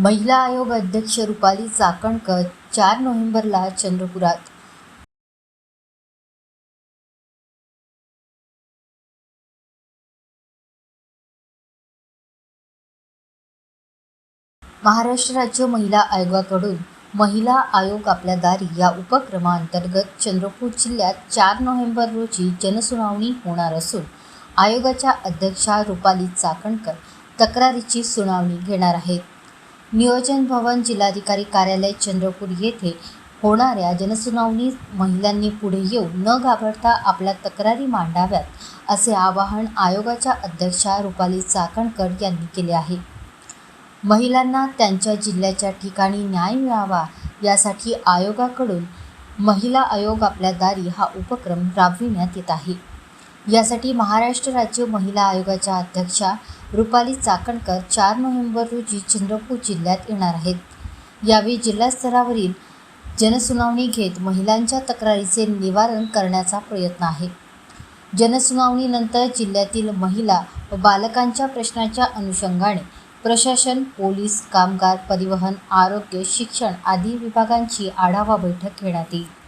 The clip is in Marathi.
महिला आयोग अध्यक्ष रुपाली चाकणकर चार नोव्हेंबरला चंद्रपुरात. महाराष्ट्र राज्य महिला आयोगाकडून महिला आयोग आपल्या दारी या उपक्रमाअंतर्गत चंद्रपूर जिल्ह्यात चार नोव्हेंबर रोजी जनसुनावणी होणार असून आयोगाच्या अध्यक्षा रुपाली चाकणकर तक्रारीची सुनावणी घेणार आहेत. नियोजन भवन जिल्हाधिकारी कार्यालय चंद्रपूर येथे होणाऱ्या जनसुनावणीत महिलांनी पुढे येऊन न घाबरता आपल्या तक्रारी मांडाव्यात असे आवाहन आयोगाच्या अध्यक्षा रुपाली चाकणकर यांनी केले आहे. महिलांना त्यांच्या जिल्ह्याच्या ठिकाणी न्याय मिळावा यासाठी आयोगाकडून महिला आयोग आपल्या दारी हा उपक्रम राबविण्यात येत आहे. यासाठी महाराष्ट्र राज्य महिला आयोगाच्या अध्यक्षा रुपाली चाकणकर चार नोव्हेंबर रोजी चंद्रपूर जिल्ह्यात येणार आहेत. यावेळी जिल्हास्तरावरील जनसुनावणी घेत महिलांच्या तक्रारीचे निवारण करण्याचा प्रयत्न आहे. जनसुनावणीनंतर जिल्ह्यातील महिला व बालकांच्या प्रश्नाच्या अनुषंगाने प्रशासन पोलीस कामगार परिवहन आरोग्य शिक्षण आदी विभागांची आढावा बैठक घेण्यात येईल.